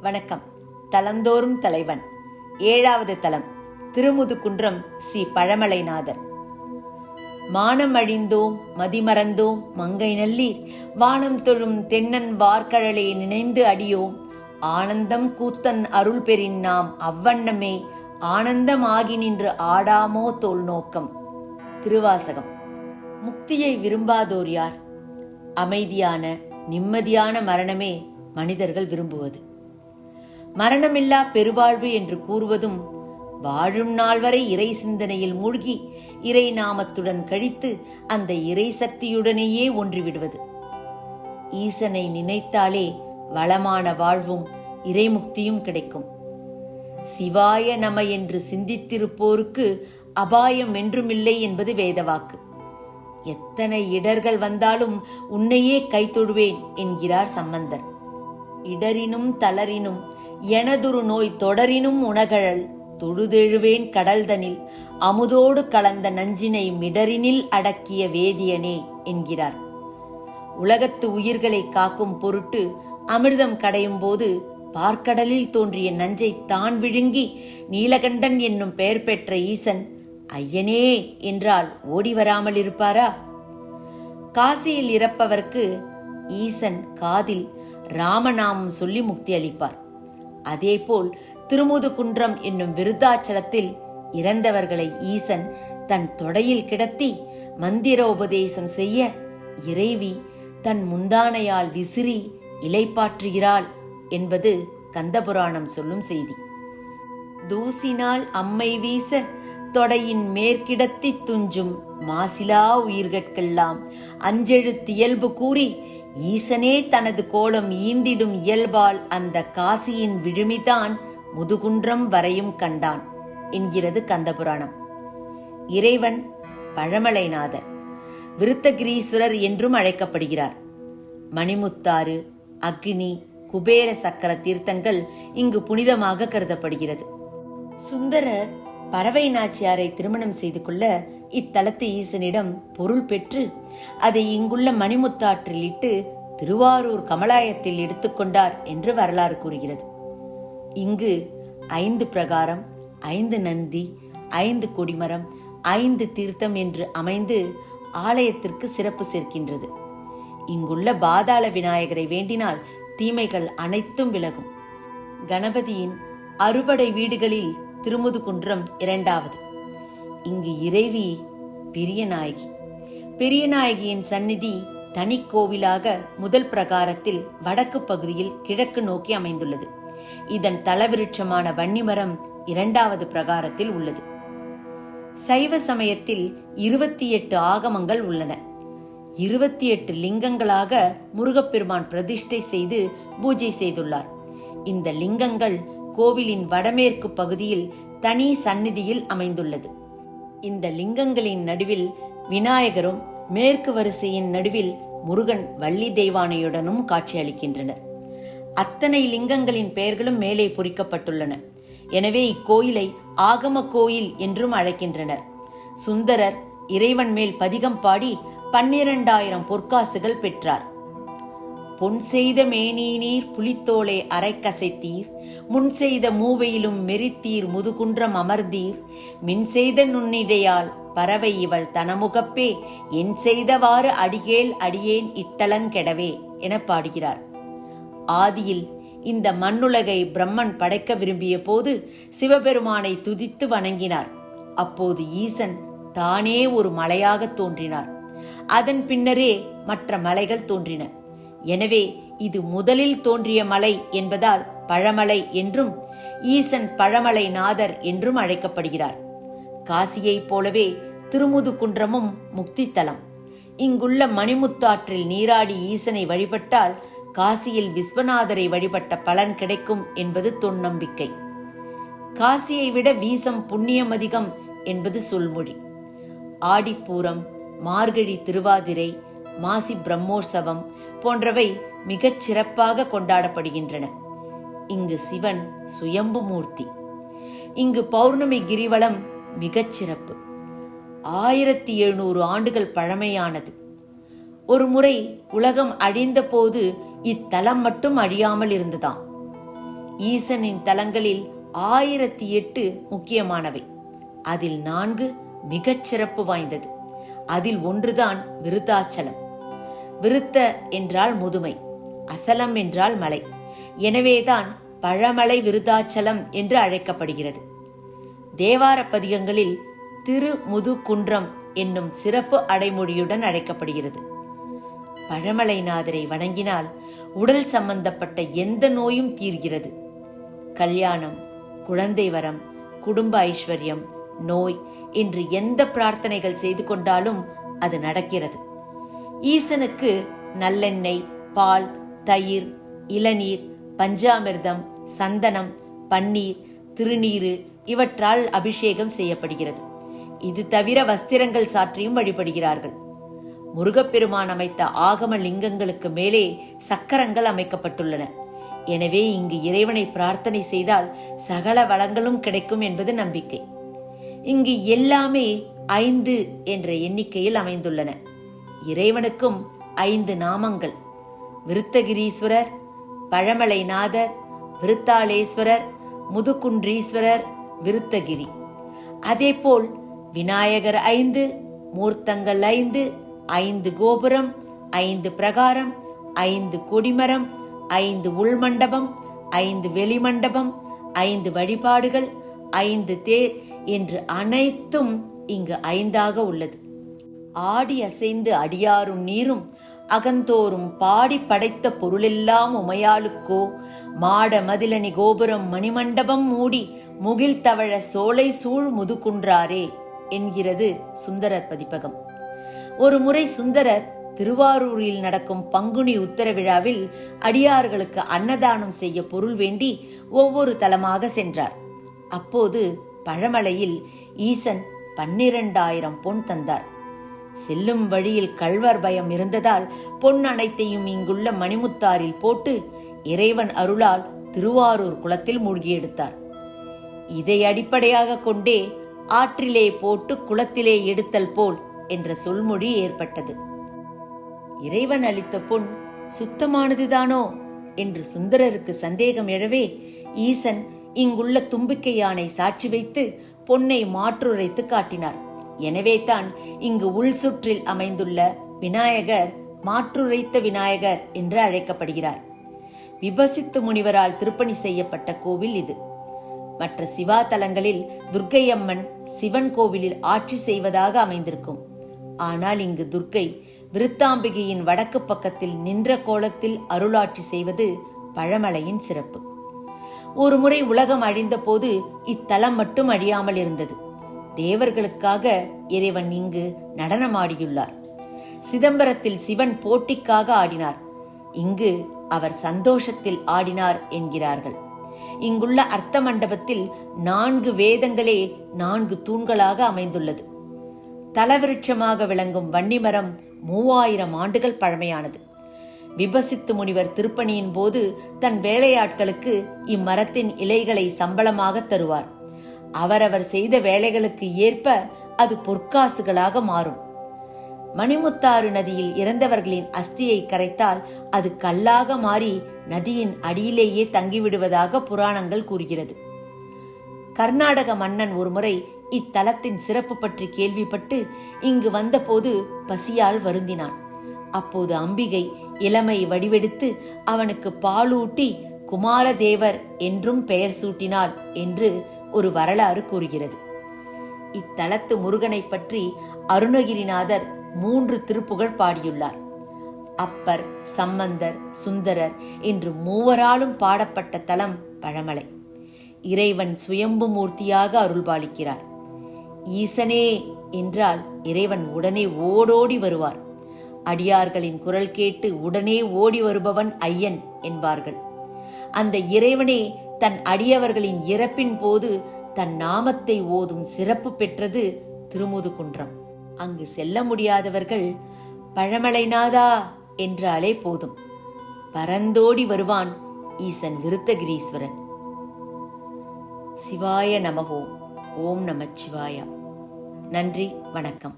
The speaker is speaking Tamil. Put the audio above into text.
வணக்கம். தலந்தோறும் தலைவன். ஏழாவது தலம் திருமுதுகுன்றம் ஸ்ரீ பழமலைநாதர். மானம் அழிந்தோம் மதிமறந்தோம் மங்கை நல்லி வானம் தொழும் தென்னன் வார்கழலே நினைந்து அடியோம். ஆனந்தம் கூத்தன் அருள் பெறின் நாம் அவ்வண்ணமே ஆனந்தமாகி நின்று ஆடாமோ தோல் நோக்கம். திருவாசகம். முக்தியை விரும்பாதோர் யார்? அமைதியான நிம்மதியான மரணமே மனிதர்கள் விரும்புவது. மரணமில்லா பெருவாழ்வு என்று கூறுவதும் வாழும் நாள் வரை இறை சிந்தனையில் மூழ்கி இறை நாமத்துடன் கழித்து அந்த இறை சக்தியுடனேயே ஒன்றிவிடுவது. ஈசனை நினைத்தாலே வளமான வாழ்வும் இறைமுக்தியும் கிடைக்கும். சிவாய நம என்று சிந்தித்திருப்போருக்கு அபாயம் என்றுமில்லை என்பது வேதவாக்கு. எத்தனை இடர்கள் வந்தாலும் உன்னையே கைத்தொடுவேன் என்கிறார் சம்பந்தர். இடரினும் தளரினும் எனதுரு நோய் தொடரினும் உணகழல். தொழுதெழுவேன் கடல்தனில் அமுதோடு கலந்த நஞ்சினை மிடரினில் அடக்கிய வேதியனே என்கிறார். உலகத்து உயிர்களை காக்கும் பொருட்டு அமிர்தம் கடையும் போது பார்க்கடலில் தோன்றிய நஞ்சை தான் விழுங்கி நீலகண்டன் என்னும் பெயர் பெற்ற ஈசன் ஐயனே என்றால் ஓடி வராமல் இருப்பாரா? காசியில் இறப்பவர்க்கு ஈசன் காதில் ராமநாமம் சொல்லி முக்தி அளிப்பார். அதேபோல் திருமுதுகுன்றம் என்னும் விருத்தாச்சலத்தில் இறந்தவர்களை ஈசன் தன் தொடையில் கிடத்தி மந்திரோபதேசம் செய்ய இறைவி தன் முந்தானையால் விசிறி இலைப்பாற்றுகிறாள் என்பது கந்தபுராணம் சொல்லும் செய்தி. தூசினால் அம்மை வீச தொடையின் மேற்கிடத்தி துஞ்சும் மாசிலா உயிர்கட்கெல்லாம் அஞ்செழுத்தியல்பு கூறி ஈசனே தனது கோலம் ஈந்திடும் இயல்பால் அந்த காசியின் விழுமிதான் முதுகுன்றம் வரையும் கண்டான் என்கிறது கந்தபுராணம். இறைவன் பழமலைநாதர் விருத்தகிரீஸ்வரர் என்றும் அழைக்கப்படுகிறார். மணிமுத்தாறு அக்னி குபேர சக்கர தீர்த்தங்கள் இங்கு புனிதமாக கருதப்படுகிறது. சுந்தரர் பறவை நாச்சியாரை திருமணம் செய்து கொள்ள இத்தலத்து ஈசனிடம் பொருள் பெற்று அதை இங்குள்ள மணிமுத்தாற்றில் இட்டு திருவாரூர் கமலாயத்தில் எடுத்துக்கொண்டார் என்று வரலாறு கூறுகிறது. இங்கு ஐந்து பிரகாரம் ஐந்து நந்தி ஐந்து கொடிமரம் ஐந்து தீர்த்தம் என்று அமைந்து ஆலயத்திற்கு சிறப்பு சேர்க்கின்றது. இங்குள்ள பாதாள விநாயகரை வேண்டினால் தீமைகள் அனைத்தும் விலகும். கணபதியின் அறுபடை வீடுகளில் திருமுதுகுன்றம் இரண்டாவது. இங்கு இறைவி பெரியநாயகி பெரியநாயகியின் சந்நிதி தனி கோவிலாக முதல் பிரகாரத்தில் வடக்கு பகுதியில் கிழக்கு நோக்கி அமைந்துள்ளது. இதன் தலவிருட்சமான வன்னிமரம் இரண்டாவது பிரகாரத்தில் உள்ளது. சைவ சமயத்தில் இருபத்தி எட்டு ஆகமங்கள் உள்ளன. இருபத்தி எட்டு லிங்கங்களாக முருகப்பெருமான் பிரதிஷ்டை செய்து பூஜை செய்துள்ளார். இந்த லிங்கங்கள் கோவிலின் வடமேற்கு பகுதியில் தனி சந்நிதியில் அமைந்துள்ளது. இந்த லிங்கங்களின் நடுவில் விநாயகரும் மேற்கு வரிசையின் நடுவில் முருகன் வள்ளி தெய்வானையுடனும் காட்சியளிக்கின்றனர். அத்தனை லிங்கங்களின் பெயர்களும் மேலே பொறிக்கப்பட்டுள்ளன. எனவே இக்கோயிலை ஆகம கோயில் என்றும் அழைக்கின்றனர். சுந்தரர் இறைவன் மேல் பதிகம் பாடி பன்னிரண்டாயிரம் பொற்காசுகள் பெற்றார். பொன் செய்த மேனீனீர் புலித்தோலை அரைக்கசைத்தீர். முன் செய்த மூவையிலும் மெரித்தீர் முதுகுன்றம் அமர்ந்தீர். மின் செய்த நுண்ணிடையால் பறவை இவள் தனமுகப்பே என் செய்தவாறு அடிகேள் அடியேன் இட்டலங்கெடவே என பாடுகிறார். ஆதியில் இந்த மண்ணுலகை பிரம்மன் படைக்க விரும்பிய போது சிவபெருமானை துதித்து வணங்கினார். அப்போது ஈசன் தானே ஒரு மலையாக தோன்றினார். அதன் பின்னரே மற்ற மலைகள் தோன்றின. எனவே இது முதலில் தோன்றிய மலை என்பதால் பழமலை என்றும் ஈசன் பழமலை நாதர் என்றும் அழைக்கப்படுகிறார். காசியைப் போலவே திருமுதுகுன்றமும் முக்தித்தலம். இங்குள்ள மணிமுத்தாற்றில் நீராடி ஈசனை வழிபட்டால் காசியில் விஸ்வநாதரை வழிபட்ட பலன் கிடைக்கும் என்பது தொன்னம்பிக்கை. காசியை விட வீசம் புண்ணியம் அதிகம் என்பது சொல்மொழி. ஆடிப்பூரம் மார்கழி திருவாதிரை மாசி பிரம்மோற்சவம் போன்றவை மிகச் சிறப்பாக கொண்டாடப்படுகின்றன. இங்கு சிவன் சுயம்பு மூர்த்தி. இங்கு பௌர்ணமி கிரிவலம் மிகச் சிறப்பு. ஆயிரத்தி எழுநூறு ஆண்டுகள் பழமையானது. ஒரு முறை உலகம் அழிந்த போது இத்தலம் மட்டும் அழியாமல் இருந்ததாம். ஈசனின் தலங்களில் ஆயிரத்தி எட்டு முக்கியமானவை. அதில் நான்கு மிகச் சிறப்பு வாய்ந்தது. அதில் ஒன்றுதான் விருத்தாச்சலம். விருத்த என்றால் முதுமை அசலம் என்றால் மலை. எனவேதான் பழமலை விருதாச்சலம் என்று அழைக்கப்படுகிறது. தேவார பதிகங்களில் திரு முதுகுன்றம் என்னும் சிறப்பு அடைமொழியுடன் அழைக்கப்படுகிறது. பழமலைநாதரை வணங்கினால் உடல் சம்பந்தப்பட்ட எந்த நோயும் தீர்கிறது. கல்யாணம் குழந்தை வரம் குடும்ப ஐஸ்வர்யம் நோய் என்று எந்த பிரார்த்தனைகள் செய்து கொண்டாலும் அது நடக்கிறது. ஈசனுக்கு நல்லெண்ணெய் பால் தயிர் இளநீர் பஞ்சாமிர்தம் சந்தனம் பன்னீர் திருநீரு இவற்றால் அபிஷேகம் செய்யப்படுகிறது. இது தவிர வஸ்திரங்கள் சாற்றியும் வழிபடுகிறார்கள். முருகப்பெருமான் அமைத்த ஆகம லிங்கங்களுக்கு மேலே சக்கரங்கள் அமைக்கப்பட்டுள்ளன. எனவே இங்கு இறைவனை பிரார்த்தனை செய்தால் சகல வளங்களும் கிடைக்கும் என்பது நம்பிக்கை. இங்கு எல்லாமே ஐந்து என்ற எண்ணிக்கையில் அமைந்துள்ளன. இறைவனுக்கும் ஐந்து நாமங்கள். விருத்தகிரீஸ்வரர் பழமலைநாதர் விருத்தாளேஸ்வரர் முதுகுன்றீஸ்வரர் விருத்தகிரி. அதேபோல் விநாயகர் ஐந்து மூர்த்தங்கள் ஐந்து ஐந்து கோபுரம் ஐந்து பிரகாரம் ஐந்து கொடிமரம் ஐந்து உள்மண்டபம் ஐந்து வெளிமண்டபம் ஐந்து வழிபாடுகள் ஐந்து தேர் என்று அனைத்தும் இங்கு ஐந்தாக உள்ளது. ஆடி அசைந்து அடியாரும் நீரும் அகந்தோறும் பாடி படைத்த பொருளெல்லாம் உமையாளுக்கோ. மாட மதிலணி கோபுரம் மணிமண்டபம் மூடி முகில் தவழ சோலை சூழ் முதுகுன்றாரே என்கிறது சுந்தரர் பதிப்பகம். ஒரு முறை சுந்தரர் திருவாரூரில் நடக்கும் பங்குனி உத்தர விழாவில் அடியார்களுக்கு அன்னதானம் செய்ய பொருள் வேண்டி ஒவ்வொரு தலமாக சென்றார். அப்போது பழமலையில் ஈசன் பன்னிரண்டாயிரம் பொன் தந்தார். செல்லும் வழியில் கள்வர் பயம் இருந்ததால் பொன் அனைத்தையும் இங்குள்ள மணிமுத்தாரில் போட்டு இறைவன் அருளால் திருவாரூர் குளத்தில் மூழ்கி எடுத்தார் இதை அடிப்படையாக கொண்டே ஆற்றிலே போட்டு குளத்திலே எடுத்தல் போல் என்ற சொல்மொழி ஏற்பட்டது. இறைவன் அளித்த பொன் சுத்தமானதுதானோ என்று சுந்தரருக்கு சந்தேகம் எழவே ஈசன் இங்குள்ள தும்பிக்கை யானை சாட்சி வைத்து பொன்னை மாற்றுரைத்து காட்டினார். எனவே தான் இங்கு உள் சுற்றில் அமைந்துள்ள விநாயகர் மாற்றுரைத்த விநாயகர் என்று அழைக்கப்படுகிறார். விபசித்து முனிவரால் திருப்பணி செய்யப்பட்ட கோவில் இது. மற்ற சிவா தலங்களில் துர்க்கையம்மன் சிவன் கோவிலில் ஆட்சி செய்வதாக அமைந்திருக்கும். ஆனால் இங்கு துர்க்கை விருத்தாம்பிகையின் வடக்கு பக்கத்தில் நின்ற கோலத்தில் அருளாட்சி செய்வது பழமலையின் சிறப்பு. ஒருமுறை உலகம் அழிந்தபோது இத்தலம் மட்டும் அழியாமல் இருந்தது. தேவர்களுக்காக இறைவன் இங்கு நடனமாடியுள்ளார். சிதம்பரத்தில் சிவன் போட்டிக்காக ஆடினார். இங்கு அவர் சந்தோஷத்தில் ஆடினார் என்கிறார்கள். இங்குள்ள அர்த்த மண்டபத்தில் நான்கு வேதங்களே நான்கு தூண்களாக அமைந்துள்ளது. தலவிருட்சமாக விளங்கும் வன்னிமரம் மூவாயிரம் ஆண்டுகள் பழமையானது. விபசித்து முனிவர் திருப்பணியின் போது தன் வேலையாட்களுக்கு இம்மரத்தின் இலைகளை சம்பளமாக தருவார். அவரவர் செய்த வேலைகளுக்கு ஏற்ப அது பொற்காசுகளாக மாறும். மணிமுத்தாறு நதியில் இறந்தவர்களின் அஸ்தியை கரைத்தால் அது கல்லாக மாறி நதியின் அடியிலேயே தங்கிவிடுவதாக புராணங்கள் கூறுகிறது. கர்நாடக மன்னன் ஒருமுறை இத்தலத்தின் சிறப்பு பற்றி கேள்விப்பட்டு இங்கு வந்தபோது பசியால் வருந்தினான். அப்போது அம்பிகை இளமை வடிவெடுத்து அவனுக்கு பாலூட்டி குமாரதேவர் என்றும் பெயர் சூட்டினாள் என்று ஒரு வரலாறு கூறுகிறது. இத்தலத்து முருகனை பற்றி அருணகிரிநாதர் மூன்று திருப்புகழ் பாடியுள்ளார். அப்பர் சம்பந்தர் சுந்தரர் என்று மூவராலும் பாடப்பட்ட தலம் பழமலை. இறைவன் சுயம்பு மூர்த்தியாக அருள்பாலிக்கிறார். ஈசனே என்றால் இறைவன் உடனே ஓடோடி வருவார். அடியார்களின் குரல் கேட்டு உடனே ஓடி வருபவன் ஐயன் என்பார்கள். அந்த இறைவனே தன் அடியவர்களின் இறப்பின் போது தன் நாமத்தை ஓதும் சிறப்பு பெற்றது திருமுதுகுன்றம். அங்கு செல்ல முடியாதவர்கள் பழமலைநாதா என்றாலே போதும். பரந்தோடி வருவான் ஈசன் விருத்தகிரீஸ்வரன். சிவாய நமகோ ஓம் நமச்சிவாயா. நன்றி வணக்கம்.